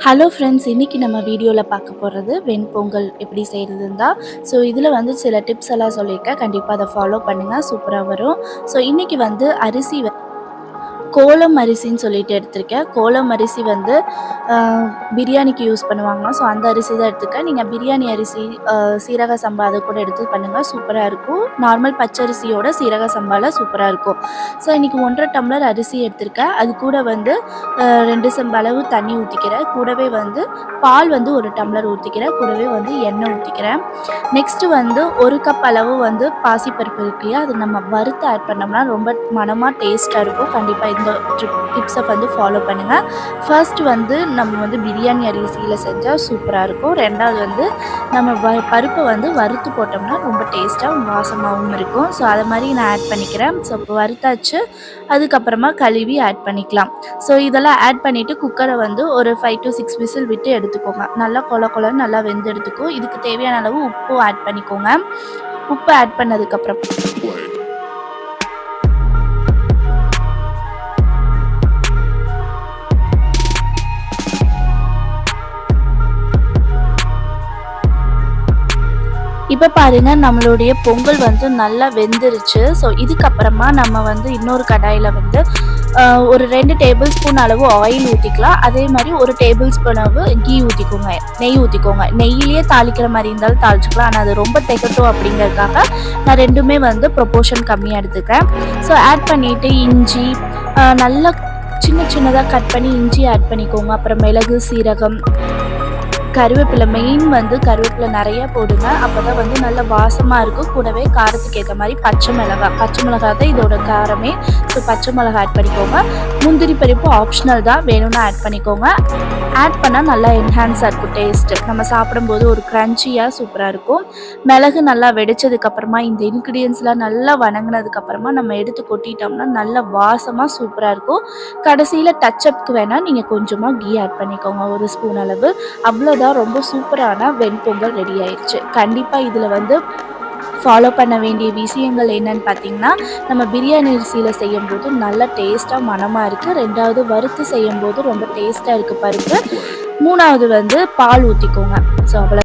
Hello friends இன்றைக்கி நம்ம வீடியோவில் பார்க்க போகிறது வெண்பொங்கல் எப்படி செய்கிறதுன்னு தான் ஸோ இதில் வந்து சில டிப்ஸ் எல்லாம் சொல்லியிருக்கேன். கண்டிப்பாக அதை ஃபாலோ பண்ணுங்கள் சூப்பராக வரும். ஸோ இன்றைக்கி வந்து அரிசி வ- கோலம் அரிசின்னு சொல்லிட்டு எடுத்திருக்கேன். கோலம் அரிசி வந்து பிரியாணிக்கு யூஸ் பண்ணுவாங்க ஸோ அந்த அரிசி தான் எடுத்துருக்கேன். நீங்கள் பிரியாணி அரிசி சீரக சம்பா அதை கூட எடுத்து பண்ணுங்கள் சூப்பராக இருக்கும். நார்மல் பச்சரிசியோட சீரக சம்பாவில் சூப்பராக இருக்கும். ஸோ இன்றைக்கி ஒன்றரை டம்ளர் அரிசி எடுத்திருக்கேன். அது கூட வந்து ரெண்டு செம்பு அளவு தண்ணி ஊற்றிக்கிறேன் கூடவே வந்து பால் வந்து ஒரு டம்ளர் ஊற்றிக்கிறேன் கூடவே வந்து எண்ணெய் ஊற்றிக்கிறேன் நெக்ஸ்ட்டு வந்து ஒரு கப் அளவு வந்து பாசிப்பருப்பு இருக்கு இல்லையா? அது நம்ம வறுத்து ஆட் பண்ணோம்னா ரொம்ப மனமாக டேஸ்ட்டாக இருக்கும். கண்டிப்பாக இந்த டிப்ஸை வந்து ஃபாலோ பண்ணுங்கள் ஃபர்ஸ்ட் வந்து நம்ம வந்து பிரியாணி அரிசியில் செஞ்சால் சூப்பராக இருக்கும். ரெண்டாவது வந்து நம்ம வ பருப்பை வந்து வறுத்து போட்டோம்னா ரொம்ப டேஸ்ட்டாகவும் வாசமாகவும் இருக்கும். ஸோ அதை மாதிரி நான் ஆட் பண்ணிக்கிறேன். ஸோ இப்போ வறுத்தாச்சு. அதுக்கப்புறமா கழுவி ஆட் பண்ணிக்கலாம். ஸோ இதெல்லாம் ஆட் பண்ணிவிட்டு குக்கரை வந்து ஒரு ஃபைவ் டு சிக்ஸ் விசில் விட்டு எடுத்துக்கோங்க. நல்லா கொல கொலன்னு நல்லா வெந்து எடுத்துக்கும். இதுக்கு தேவையான அளவு உப்பும் ஆட் பண்ணிக்கோங்க. உப்பு ஆட் பண்ணதுக்கப்புறம் இப்போ பாருங்க நம்மளுடைய பொங்கல் வந்து நல்லா வெந்துருச்சு. ஸோ இதுக்கப்புறமா நம்ம வந்து இன்னொரு கடாயில் வந்து ஒரு ரெண்டு டேபிள் ஸ்பூன் அளவு ஆயில் ஊற்றிக்கலாம் அதே மாதிரி ஒரு டேபிள் ஸ்பூன் அளவு கீ ஊற்றிக்கோங்க நெய் ஊற்றிக்கோங்க நெய்யிலேயே தாளிக்கிற மாதிரி இருந்தாலும் தாளிச்சுக்கலாம். ஆனால் அது ரொம்ப திகட்டும் அப்படிங்கிறதுக்காக நான் ரெண்டுமே வந்து ப்ரொப்போர்ஷன் கம்மியாக எடுத்துக்கிறேன். ஸோ ஆட் பண்ணிவிட்டு இஞ்சி நல்லா சின்ன சின்னதாக கட் பண்ணி இஞ்சி ஆட் பண்ணிக்கோங்க. அப்புறம் மிளகு சீரகம் கருவேப்பிலை மெயின் வந்து கருவேப்பிலை நிறைய போடுங்க. அப்போ தான் வந்து நல்ல வாசமாக இருக்கும். கூடவே காரத்துக்கு ஏற்ற மாதிரி பச்சை மிளகாய். பச்சை மிளகாய் தான் இதோட காரமே. ஸோ பச்சை மிளகாய் ஆட் பண்ணிக்கோங்க. முந்திரி பருப்பு ஆப்ஷனல் தான். வேணும்னா ஆட் பண்ணிக்கோங்க. ஆட் பண்ணால் நல்லா என்ஹான்ஸாக இருக்கும் டேஸ்ட்டு நம்ம சாப்பிடும்போது ஒரு க்ரன்ச்சியாக சூப்பராக இருக்கும். மிளகு நல்லா வெடிச்சதுக்கப்புறமா இந்த இன்க்ரீடியன்ஸ்லாம் நல்லா வணங்கினதுக்கப்புறமா நம்ம எடுத்து கொட்டிட்டோம்னா நல்லா வாசமாக சூப்பராக இருக்கும். கடைசியில் டச்சப்க்கு வேணால் நீங்கள் கொஞ்சமாக கீ ஆட் பண்ணிக்கோங்க. ஒரு ஸ்பூன் அளவு. அவ்வளோதான் ரொம்ப சூப்பரான வெண்பொங்கல் ரெடி ஆயிடுச்சு கண்டிப்பாக இதில் வந்து ஃபாலோ பண்ண வேண்டிய விஷயங்கள் என்னன்னு பார்த்தீங்கன்னா நம்ம பிரியாணி அரிசியில் செய்யும்போது நல்ல டேஸ்ட்டாக மணமாக இருக்குது ரெண்டாவது வறுத்து செய்யும்போது ரொம்ப டேஸ்ட்டாக இருக்குது பருப்பு. மூணாவது வந்து பால் ஊற்றிக்கோங்க ஸோ அவ்வளோ